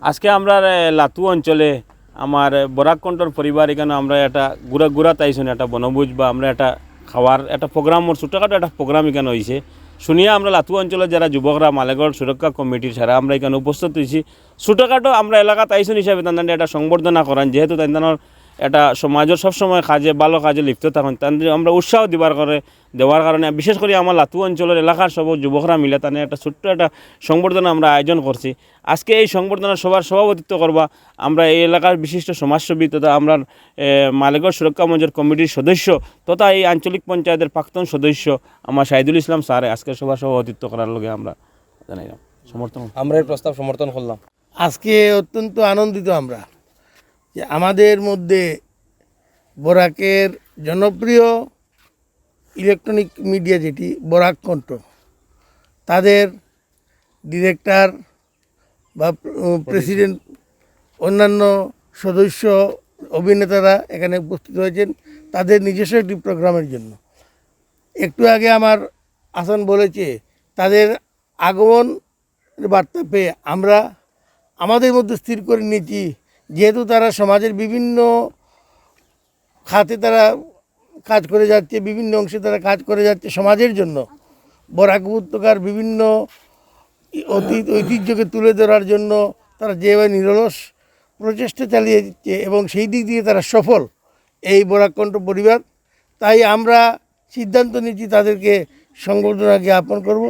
আজকে আমরা লাতু অঞ্চলে আমার বরাকণ্ঠর পরিবার এখানে আমরা একটা গুড়া গুড়া তাইছুন একটা বনভোজ বা আমরা একটা খাওয়ার একটা প্রোগ্রাম ছোটোখাটো একটা প্রোগ্রাম এখানে হয়েছে শুনিয়া আমরা লাতু অঞ্চলের যারা যুবকরা মালেগড় সুরক্ষা কমিটির ছাড়া আমরা এখানে উপস্থিত হয়েছি ছোটোখাটো আমরা এলাকা তাইছুন হিসাবে তাদের একটা সংবর্ধনা করান যেহেতু তাদের এটা সমাজের সবসময় কাজে ভালো কাজে লিপ্ত থাকুন। তাদের আমরা উৎসাহ দিবার করে দেওয়ার কারণে বিশেষ করে আমার লাতু অঞ্চলের এলাকার সব যুবকরা মিলে তাদের একটা ছোট্ট একটা সংবর্ধনা আমরা আয়োজন করছি। আজকে এই সংবর্ধনা সবার সভাপতিত্ব করবা আমরা এই এলাকার বিশিষ্ট সমাজসেবী তথা আমরা মালেগড় সুরক্ষা মঞ্চের কমিটির সদস্য তথা এই আঞ্চলিক পঞ্চায়েতের প্রাক্তন সদস্য আমার শাহিদুল ইসলাম স্যার আজকে সবার সভাপতিত্ব করার লগে আমরা জানাইলাম। সমর্থন। আমরা এই প্রস্তাব সমর্থন করলাম। আজকে অত্যন্ত আনন্দিত আমরা। যে আমাদের মধ্যে বরাকের জনপ্রিয় ইলেকট্রনিক মিডিয়া যেটি বরাক কণ্ঠ তাদের ডিরেক্টর বা প্রেসিডেন্ট অন্যান্য সদস্য অভিনেতারা এখানে উপস্থিত হয়েছেন তাদের নিজস্ব একটি প্রোগ্রামের জন্য। একটু আগে আমার আসান বলেছে তাদের আগমন বার্তা পেয়ে আমরা আমাদের মধ্যে স্থির করে নিয়েছি যেহেতু তারা সমাজের বিভিন্ন খাতে তারা কাজ করে যাচ্ছে, বিভিন্ন অংশে তারা কাজ করে যাচ্ছে সমাজের জন্য। বরাক উপত্যকার বিভিন্ন অতীত ঐতিহ্যকে তুলে ধরার জন্য তারা যেভাবে নিরলস প্রচেষ্টা চালিয়ে যাচ্ছে এবং সেই দিক দিয়ে তারা সফল এই বরাকণ্ঠ পরিবার, তাই আমরা সিদ্ধান্ত নিচ্ছি তাদেরকে সংবর্ধনা জ্ঞাপন করব।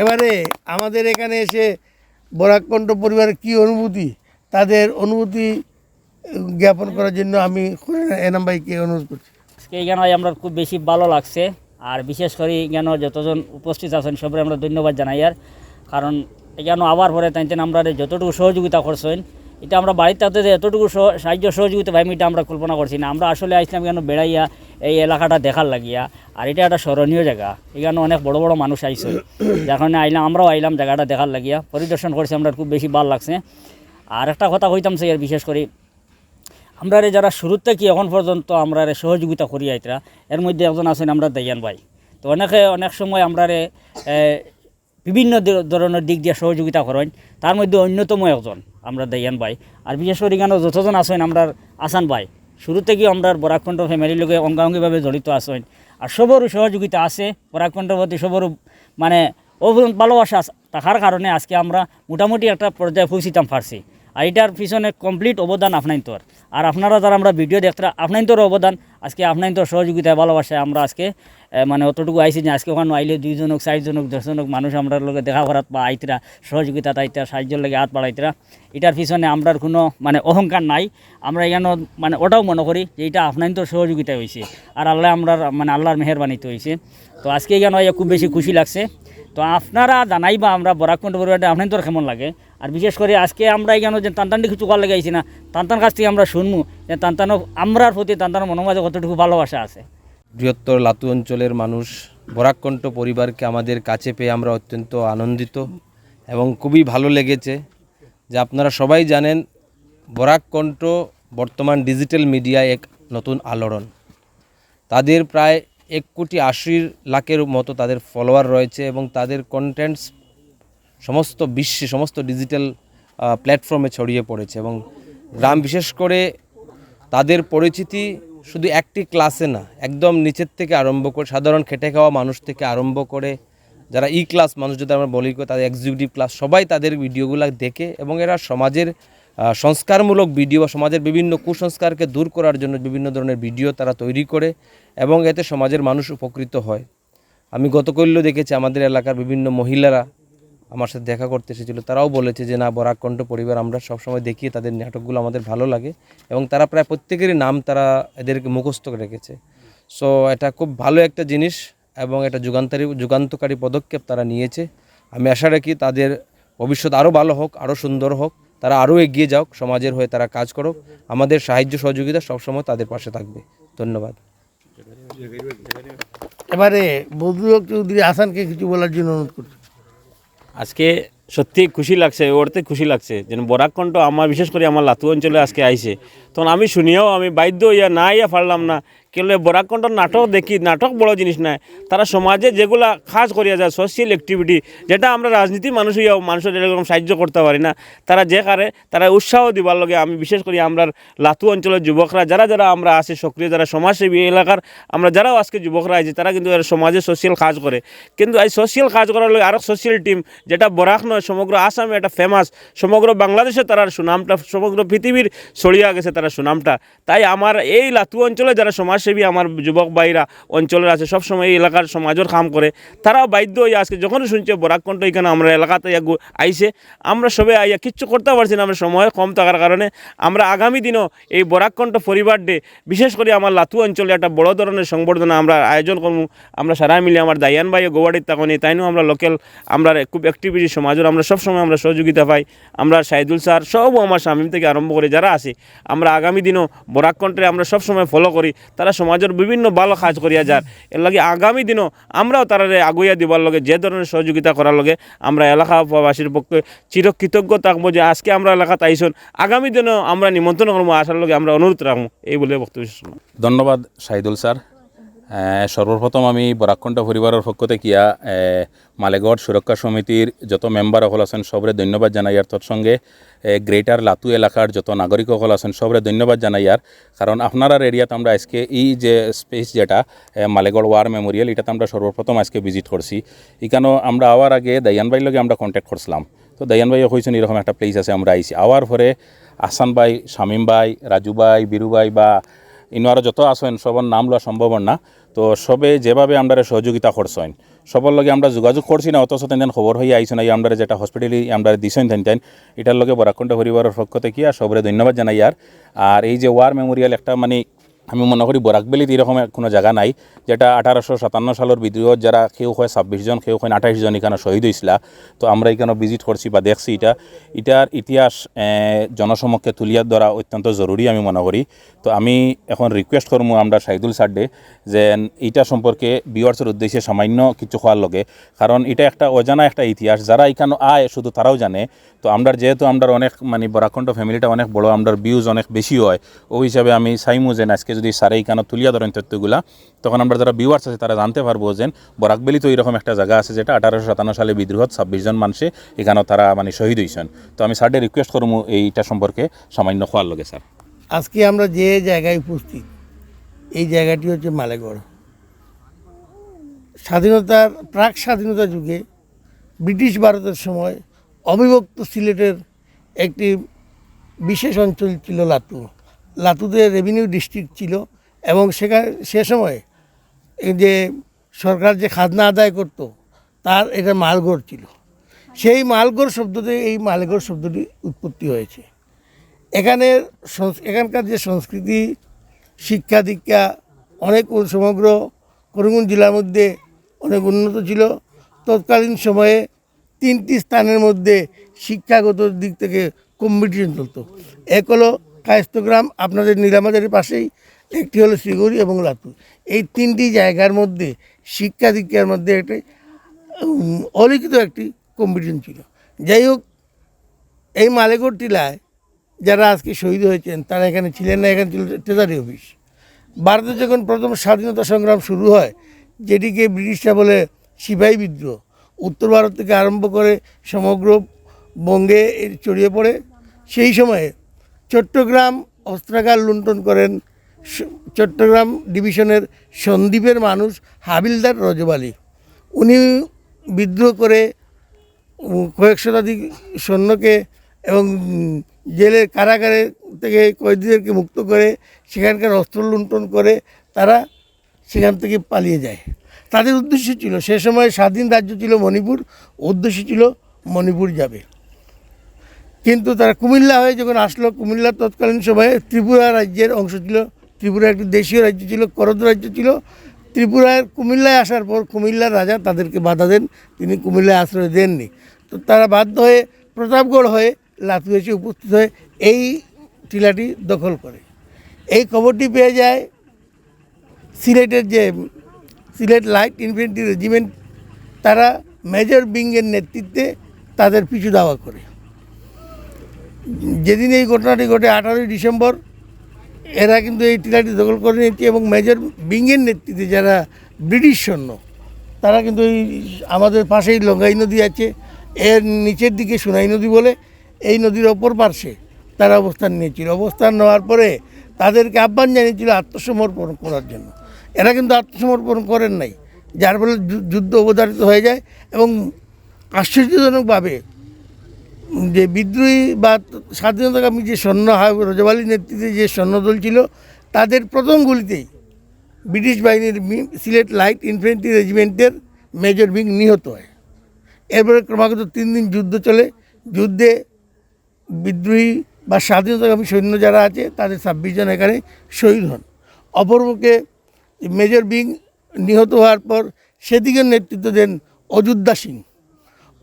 এবারে আমাদের এখানে এসে বরাকণ্ঠ পরিবারের কী অনুভূতি? তাদের অনুভূতি জ্ঞাপন করার জন্য আমি এনাম ভাইকে অনুরোধ করছি। আজকে আমরা খুব বেশি ভালো লাগছে, আর বিশেষ করে এখানে যতজন উপস্থিত আছেন সবাই আমরা ধন্যবাদ জানাই, আর কারণ এখানে আবার পরে তাইতে আমরা যতটুকু সহযোগিতা করছেন, এটা আমরা বাড়িতে তাতে এতটুকু সহ- সাহায্য সহযোগিতা ভাই এটা আমরা কল্পনা করছি না। আমরা আসলে আসলাম কেন বেড়াইয়া এই এলাকাটা দেখার লাগিয়া, আর এটা একটা স্মরণীয় জায়গা। এখানে অনেক বড় বড় মানুষ আইছে, যার কারণে আইলাম, আমরাও আইলাম জায়গাটা দেখার লাগিয়া। পরিদর্শন করছি, আমরা খুব বেশি ভালো লাগছে। আর একটা কথা কইতাম স্যার বিশেষ করে আমরা রে যারা শুরুর থেকে এখন পর্যন্ত আমরা সহযোগিতা করি আইতরা, এর মধ্যে একজন আছেন আমরা দাইয়ান ভাই। তো অনেকে, অনেক সময় আমরা বিভিন্ন ধরনের দিক দিয়ে সহযোগিতা করেন, তার মধ্যে অন্যতম একজন আমরা দাইয়ান ভাই। আর বিশেষ করে এখানে যতজন আছেন আমরা আসান ভাই, শুরু থেকে আমরা বরাকণ্ঠ ফ্যামিলির লোকে অঙ্গাঙ্গিভাবে জড়িত আছেন। আর সবরও সহযোগিতা আছে বরাকণ্ঠের প্রতি সবরও মানে অভূত ভালোবাসা থাকার কারণে আজকে আমরা মোটামুটি একটা পর্যায়ে পৌঁছিতাম পারছি আর এটার পিছনে কমপ্লিট অবদান আপনার তোর আর আপনারা যারা আমরা ভিডিও দেখতে আপনার তোর অবদান, আজকে আপনার তোর সহযোগিতায়, ভালোবাসায় আমরা আজকে মানে অতটুকু আইসি যে আজকে ওখানে আইলে দুইজন হোক চারজন হোক দশজন হোক মানুষ আমরা লোকে দেখা করাত বা আইতরা, সহযোগিতা তাইতরা, সাহায্যের লাগে হাত বাড়াইতরা। এটার পিছনে আমরার কোনো মানে অহংকার নাই। আমরা এখানে মানে ওটাও মনে করি যে এটা আপনার তোর সহযোগিতা হয়েছে আর আল্লাহ আমরা মানে আল্লাহর মেহরবানিতে হয়েছে তো আজকে এখানে খুব বেশি খুশি লাগছে। তো আপনারা জানাইবা আমরা বরাকণ্ঠ পরিবারটা আপনার তোর কেমন লাগে? আর বিশেষ করে আজকে আমরা এখানে যে তান্তানটি কিছু করার লেগে আইছি না, তান্তান কাছ থেকে আমরা শুনব যে তান্তানো আমরার প্রতি তান্তানোর মনোমাজে কতটুকু ভালোবাসা আছে। বৃহত্তর লাতু অঞ্চলের মানুষ বরাকণ্ঠ পরিবারকে আমাদের কাছে পেয়ে আমরা অত্যন্ত আনন্দিত এবং খুবই ভালো লেগেছে যে আপনারা সবাই জানেন বরাকণ্ঠ বর্তমান ডিজিটাল মিডিয়ায় এক নতুন আলোড়ন। তাদের প্রায় এক কোটি আশি লাখের মতো তাদের ফলোয়ার রয়েছে এবং তাদের কন্টেন্টস সমস্ত বিশ্বে, সমস্ত ডিজিটাল প্ল্যাটফর্মে ছড়িয়ে পড়েছে এবং গ্রাম বিশেষ করে তাদের পরিচিতি শুধু একটি ক্লাসে না, একদম নিচের থেকে আরম্ভ করে সাধারণ খেটে খাওয়া মানুষ থেকে আরম্ভ করে যারা ই ক্লাস মানুষ যদি আমরা বলি, তাদের এক্সিকিউটিভ ক্লাস সবাই তাদের ভিডিওগুলো দেখে এবং এরা সমাজের সংস্কারমূলক ভিডিও বা সমাজের বিভিন্ন কুসংস্কারকে দূর করার জন্য বিভিন্ন ধরনের ভিডিও তারা তৈরি করে। এবং এতে সমাজের মানুষ উপকৃত হয়। আমি গতকল্য দেখেছি আমাদের এলাকার বিভিন্ন মহিলারা আমার সাথে দেখা করতে এসেছিল। তারাও বলেছে যে, না, বরাকণ্ঠ পরিবার, আমরা সবসময় দেখি তাদের নাটকগুলো আমাদের ভালো লাগে। এবং তারা প্রায় প্রত্যেকেরই নাম তারা এদেরকে মুখস্থ রেখেছে। সো এটা খুব ভালো একটা জিনিস এবং এটা যুগান্তরী, যুগান্তকারী পদক্ষেপ তারা নিয়েছে। আমি আশা রাখি তাদের ভবিষ্যৎ আরও ভালো হোক, আরও সুন্দর হোক। তারা আরও এগিয়ে যাওক সমাজের হয়ে তারা কাজ করুক। আমাদের সাহায্য, সহযোগিতা সবসময় তাদের পাশে থাকবে। ধন্যবাদ। এবারে বদরুল চৌধুরী আসানকে কিছু বলার জন্য অনুরোধ করছি। আজকে সত্যি খুশি লাগছে ওরতে খুশি লাগছে। যেন বরাকণ্ঠ আমার, বিশেষ করে আমার লাতু অঞ্চলে আজকে আইছে। তখন আমি শুনিয়াও আমি বাধ্য ইয়া না ইয়া পারলাম না। কেলে বরাকণ্ঠর নাটক দেখি, নাটক বড় জিনিস নয় তারা সমাজে যেগুলা কাজ করিয়া যায় সোশিয়াল অ্যাক্টিভিটি যেটা আমরা রাজনীতি মানুষ হইয়াও মানুষের এরকম সাহায্য করতে পারি না। তারা যে কারে, তারা উৎসাহ দিবার লগে আমি বিশেষ করে আমরা লাতু অঞ্চলের যুবকরা, যারা যারা আমরা আছি, সক্রিয় যারা সমাজসেবী এলাকার, আমরা যারাও আজকে যুবকরা আছে, তারা কিন্তু সমাজে সোশিয়াল কাজ করে। কিন্তু এই সোশিয়াল কাজ করার লগে আরও সোশিয়াল টিম যেটা বরাক নয়, সমগ্র আসামে এটা ফেমাস সমগ্র বাংলাদেশে তার সুনামটা, সমগ্র পৃথিবীর ছড়িয়ে গেছে তারা সুনামটা। তাই আমার এই লাতু অঞ্চলে যারা সমাজসেবী আমার যুবক ভাইরা অঞ্চলের আছে, সবসময় এই এলাকার সমাজের কাম করে। তারাও বাধ্য হয়ে আজকে যখনই শুনছে বরাকণ্ঠ এখানে আমরা এলাকাতে আইছে আমরা সবে আইয়া কিচ্ছু করতে পারছি না, আমরা সময় কম থাকার কারণে আমরা আগামী দিনও এই বরাকণ্ঠ পরিবার ডে, বিশেষ করে আমার লাতু অঞ্চলে একটা বড় ধরনের সংবর্ধনা আমরা আয়োজন করব। আমরা সারা মিলে আমার দায়ান ভাই গোয়াড়ির তাকনি তাইনও আমরা লোকাল, আমরা খুব অ্যাক্টিভিটি সমাজের, আমরা সবসময় আমরা সহযোগিতা পাই। আমরা সাইদুল স্যার সবও আমার স্বামী থেকে আরম্ভ করে যারা আছে, আমরা আগামী দিনও বরাকণ্ঠে আমরা সবসময় ফলো করি। তারা সমাজের বিভিন্ন ভালো কাজ করিয়া যার। এর লাগে আগামী দিনও আমরাও তারা আগুইয়া দিবার লগে, যে ধরনের সহযোগিতা করার লগে আমরা এলাকাবাসীর পক্ষে চিরকৃতজ্ঞ থাকব যে আজকে আমরা এলাকাতে আইসন, আগামী দিনও আমরা নিমন্ত্রণ করব, আসার লগে আমরা অনুরোধ রাখব। এই বলে বক্তব্য ধন্যবাদ, সাইদুল স্যার। সর্বপ্রথম আমি বরাকণ্ঠ পরিবারের পক্ষ থেকে মালেগড় সুরক্ষা সমিতির যত মেম্বার সকল আছেন সবরে ধন্যবাদ জানাই। আর তোর সঙ্গে গ্রেটার লাতু এলাকার যত নাগরিক সকল আছেন সবরে ধন্যবাদ জানাই। আর কারণ আপনার এরিয়াতে আমরা আজকে এই যে স্পেস যেটা মালেগড় ওয়ার মেমোরিয়াল, এটাতে আমরা সর্বপ্রথম আজকে ভিজিট করছি। এখানেও আমরা আওয়ার আগে দায়ান ভাইয়ের লগে আমরা কন্ট্যাক্ট করছিলাম। তো দায়ান ভাইও কইছেন এরকম একটা প্লেস আছে, আমরা আইছি। আওয়ার পরে আসান ভাই, শামিম ভাই, রাজু ভাই, বিরু ভাই বা ইনোয়ারও যত আসেন, সবার নাম লওয়া সম্ভব না। তো সবে যেভাবে আমরা সহযোগিতা করছেন, সবার লগে আমরা যোগাযোগ করছি না, অথচ তেন খবর হয়ে আইসেন এই আমরা যেটা হসপিটালি আমরা দিছেন তেন তেন এটার লগে বরাকণ্ড পরিবারের পক্ষ থেকে আর সবরে ধন্যবাদ জানাই আর। আর এই যে ওয়ার মেমোরিয়াল একটা মানে আমি মনে করি বরাকবেলিতে এরকম কোনো জায়গা নাই, যেটা আঠারোশো সাতান্ন সালের বিদ্রোহ যারা কেউ হয় ছাব্বিশ জন, কেউ হয় আঠাইশ জন এখানে শহীদ হয়েছিল তো আমরা এখানে ভিজিট করছি বা দেখছি এটা। এটার ইতিহাস জনসমক্ষে তুলিয়ার দ্বারা অত্যন্ত জরুরি আমি মনে করি। তো আমি এখন রিকোয়েস্ট করব আমরা শাহিদুল সাড্ডে যে এইটা সম্পর্কে বিওয়ার্সের উদ্দেশ্যে সামান্য কিছু হওয়ার লগে। কারণ এটা একটা অজানা একটা ইতিহাস, যারা এখানে আয় শুধু তারাও জানে। তো আমরা যেহেতু আমরা অনেক মানে বরাকণ্ঠ ফ্যামিলিটা অনেক বড় আমরা ভিউজ অনেক বেশি হয়। ওই হিসাবে আমি চাইমু যে আজকে যদি সারে এখানে তুলিয়া ধরেন তথ্যগুলা তখন আমরা যারা ভিউয়ার্স আছে তারা জানতে পারব যে বরাকবেলি তো এরকম একটা জায়গা আছে যেটা আঠারোশো সাতান্ন সালে বিদ্রোহ ছাব্বিশ জন মানুষে এখানেও তারা মানে শহীদ হয়েছেন। তো আমি স্যারকে রিকোয়েস্ট করব এইটা সম্পর্কে সামান্য হওয়ার লগে, স্যার। আজকে আমরা যে জায়গায় উপস্থিত, এই জায়গাটি হচ্ছে মালেগড়। স্বাধীনতার, প্রাক স্বাধীনতা যুগে ব্রিটিশ ভারতের সময় অবিভক্ত সিলেটের একটি বিশেষ অঞ্চল ছিল লাতু লাতুতে রেভিনিউ ডিস্ট্রিক্ট ছিল এবং সেখানে, সে সময় যে সরকার যে খাজনা আদায় করত, তার এটা মালগড় ছিল। সেই মালগড় শব্দতে এই মালগড় শব্দটি উৎপত্তি হয়েছে। এখানের এখানকার যে সংস্কৃতি, শিক্ষা দীক্ষা অনেক সমগ্র করিমগঞ্জ জেলার মধ্যে অনেক উন্নত ছিল। তৎকালীন সময়ে তিনটি স্থানের মধ্যে শিক্ষাগত দিক থেকে কম্পিটিশন চলতো। এক হলো কায়স্থগ্রাম আপনাদের নীলামাজারের পাশেই একটি হলো শ্রীগড়ি এবং লাতুর এই তিনটি জায়গার মধ্যে, শিক্ষা দীক্ষার মধ্যে একটি অলিখিত একটি কম্পিটিশন ছিল। যাই হোক, এই মালেগড় টিলায় যারা আজকে শহীদ হয়েছেন, তারা এখানে ছিলেন না, এখানে ছিল ট্রেজারি অফিস ভারতে যখন প্রথম স্বাধীনতা সংগ্রাম শুরু হয়, যেটিকে ব্রিটিশরা বলে সিপাহী বিদ্রোহ, উত্তর ভারত থেকে আরম্ভ করে সমগ্র বঙ্গে ছড়িয়ে পড়ে, সেই সময়ে চট্টগ্রাম অস্ত্রাগার লুণ্ঠন করেন চট্টগ্রাম ডিভিশনের সন্দ্বীপের মানুষ হাবিলদার রজবালি উনি বিদ্রোহ করে কয়েক শতাধিক সৈন্যকে এবং জেলের কারাগারে থেকে কয়েদিদেরকে মুক্ত করে সেখানকার অস্ত্র লুণ্ঠন করে তারা সেখান থেকে পালিয়ে যায়। তাদের উদ্দেশ্য ছিল, সে সময় স্বাধীন রাজ্য ছিল মণিপুর, উদ্দেশ্য ছিল মণিপুর যাবে। কিন্তু তারা কুমিল্লা হয়ে যখন আসলো, কুমিল্লা তৎকালীন সময়ে ত্রিপুরা রাজ্যের অংশ ছিল। ত্রিপুরা একটি দেশীয় রাজ্য ছিল, করদ রাজ্য ছিল। ত্রিপুরার কুমিল্লায় আসার পর কুমিল্লার রাজা তাদেরকে বাধা দেন, তিনি কুমিল্লায় আশ্রয় দেননি। তো তারা বাধ্য হয়ে প্রতাপগড় হয়ে লাতু এসে উপস্থিত হয়ে এই টিলাটি দখল করে। এই খবরটি পেয়ে যায় সিলেটের যে সিলেট লাইট ইনফেন্ট্রি রেজিমেন্ট, তারা মেজর বিংয়ের নেতৃত্বে তাদের পিছু দাওয়া করে। যেদিন এই ঘটনাটি ঘটে, আঠারোই ডিসেম্বর, এরা কিন্তু এই টিলাটি দখল করে নিয়েছে এবং মেজর বিংয়ের নেতৃত্বে যারা ব্রিটিশ সৈন্য, তারা কিন্তু এই আমাদের পাশেই লঙ্গাই নদী আছে। এর নিচের দিকে সোনাই নদী বলে, এই নদীর ওপর পার্শ্বে তারা অবস্থান নিয়েছিল। অবস্থান নেওয়ার পরে তাদেরকে আহ্বান জানিয়েছিল আত্মসমর্পণ করার জন্য। এরা কিন্তু আত্মসমর্পণ করেন নাই, যার ফলে যুদ্ধ অবধারিত হয়ে যায় এবং আশ্চর্যজনকভাবে যে বিদ্রোহী বা স্বাধীনতাকামী যে সৈন্য রজবালির নেতৃত্বে যে সৈন্যদল ছিল, তাদের প্রথম গুলিতেই ব্রিটিশ বাহিনীর সিলেট লাইট ইনফেন্ট্রি রেজিমেন্টের মেজর বিং নিহত হয়। এরপরে ক্রমাগত তিন দিন যুদ্ধ চলে। যুদ্ধে বিদ্রোহী বা স্বাধীনতাকামী সৈন্য যারা আছে, তাদের ছাব্বিশ জন এখানে শহীদ হন। অপরপক্ষে মেজর বিং নিহত হওয়ার পর সেদিকে নেতৃত্ব দেন অযোধ্যা সিং।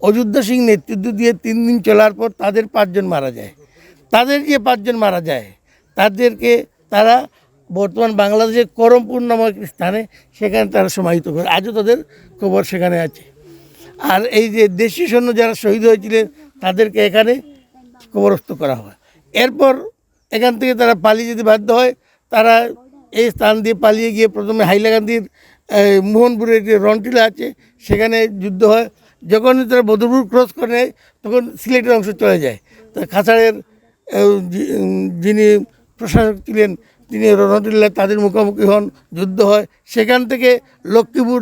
অযোধ্যা সিং নেতৃত্ব দিয়ে তিন দিন চলার পর তাদের পাঁচজন মারা যায়। তাদের যে পাঁচজন মারা যায়, তাদেরকে তারা বর্তমান বাংলাদেশের করমপুর নামক স্থানে সেখানে তারা সমাহিত করে, আজও তাদের খবর সেখানে আছে। আর এই যে দেশি সৈন্য যারা শহীদ হয়েছিলেন, তাদেরকে এখানে কবরস্থ করা হয়। এরপর এখান থেকে তারা পালিয়ে যেতে বাধ্য হয়। তারা এই স্থান দিয়ে পালিয়ে গিয়ে প্রথমে হাইলাকান্দির মোহনপুরের যে রনটিলা আছে, সেখানে যুদ্ধ হয়। যখন তারা বদরপুর ক্রস করে নেয় তখন সিলেটের অংশ চলে যায়। তো খাসাড়ের যিনি প্রশাসক ছিলেন, তিনি রণটিল্লা তাদের মুখোমুখি হন, যুদ্ধ হয়। সেখান থেকে লক্ষ্মীপুর,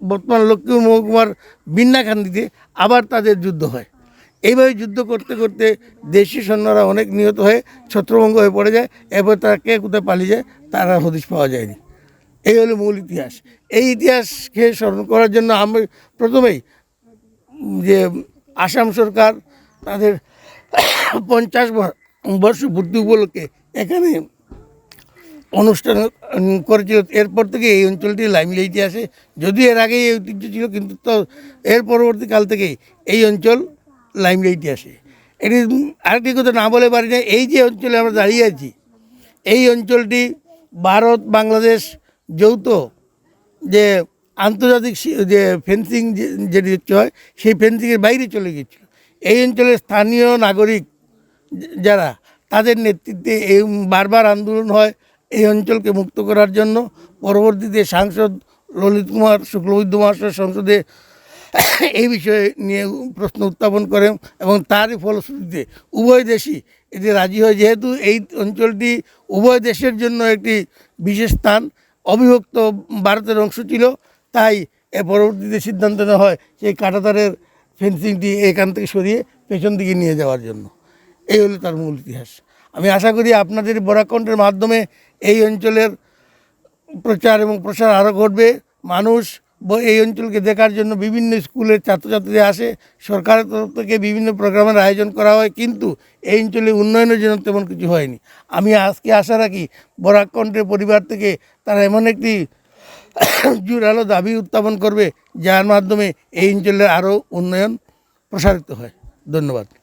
বর্তমান লক্ষ্মীপুর মহকুমার বিন্নাকান্দিতে আবার তাদের যুদ্ধ হয়। এইভাবে যুদ্ধ করতে করতে দেশি সৈন্যরা অনেক নিহত হয়ে ছত্রভঙ্গ হয়ে পড়ে যায়। এরপর তারা কে কোথায় পালিয়ে যায়, তারা হদিশ পাওয়া যায়নি। এই হলো মূল ইতিহাস। এই ইতিহাসকে স্মরণ করার জন্য আমি প্রথমেই যে আসাম সরকার তাদের পঞ্চাশ বর- বর্ষ পূর্তি উপলক্ষে এখানে অনুষ্ঠান করেছিল। এরপর থেকে এই অঞ্চলটি লাইমলাইটে আসে যদিও এর আগে এই ঐতিহ্য ছিল, কিন্তু তো এর পরবর্তীকাল থেকেই এই অঞ্চল লাইমলাইটে আসে। এটি আরেকটি কথা না বলে পারি না, এই যে অঞ্চলে আমরা দাঁড়িয়ে আছি, এই অঞ্চলটি ভারত, বাংলাদেশ যৌথ যে আন্তর্জাতিক যে ফেন্সিং যেটি হচ্ছে হয়, সেই ফেন্সিংয়ের বাইরে চলে গিয়েছিল। এই অঞ্চলের স্থানীয় নাগরিক যারা, তাদের নেতৃত্বে এই বারবার আন্দোলন হয় এই অঞ্চলকে মুক্ত করার জন্য। পরবর্তীতে সাংসদ ললিত কুমার শুক্লবৈদ্য মহাশয় সংসদে এই বিষয়ে নিয়ে প্রশ্ন উত্থাপন করেন এবং তারই ফলশ্রুতিতে উভয় দেশই এতে রাজি হয়। যেহেতু এই অঞ্চলটি উভয় দেশের জন্য একটি বিশেষ স্থান, অবিভক্ত ভারতের অংশ ছিল তাই এ পরবর্তীতে সিদ্ধান্ত নেওয়া হয়, সেই কাঁটাতারের ফেন্সিংটি এখান থেকে সরিয়ে পেছন দিকে নিয়ে যাওয়ার জন্য। এই হলো তার মূল ইতিহাস। আমি আশা করি আপনাদের বরাকণ্ঠের মাধ্যমে এই অঞ্চলের প্রচার এবং প্রসার আরও ঘটবে। মানুষ এই অঞ্চলকে দেখার জন্য বিভিন্ন স্কুলের ছাত্রছাত্রীরা আসে, সরকারের তরফ থেকে বিভিন্ন প্রোগ্রামের আয়োজন করা হয়, কিন্তু এই অঞ্চলে উন্নয়নের জন্য তেমন কিছু হয়নি। আমি আজকে আশা রাখি বরাকণ্ঠের পরিবার থেকে তারা এমন একটি জোরালো দাবি উত্থাপন করবে যার মাধ্যমে এই অঞ্চলের আরও উন্নয়ন প্রসারিত হয়। ধন্যবাদ।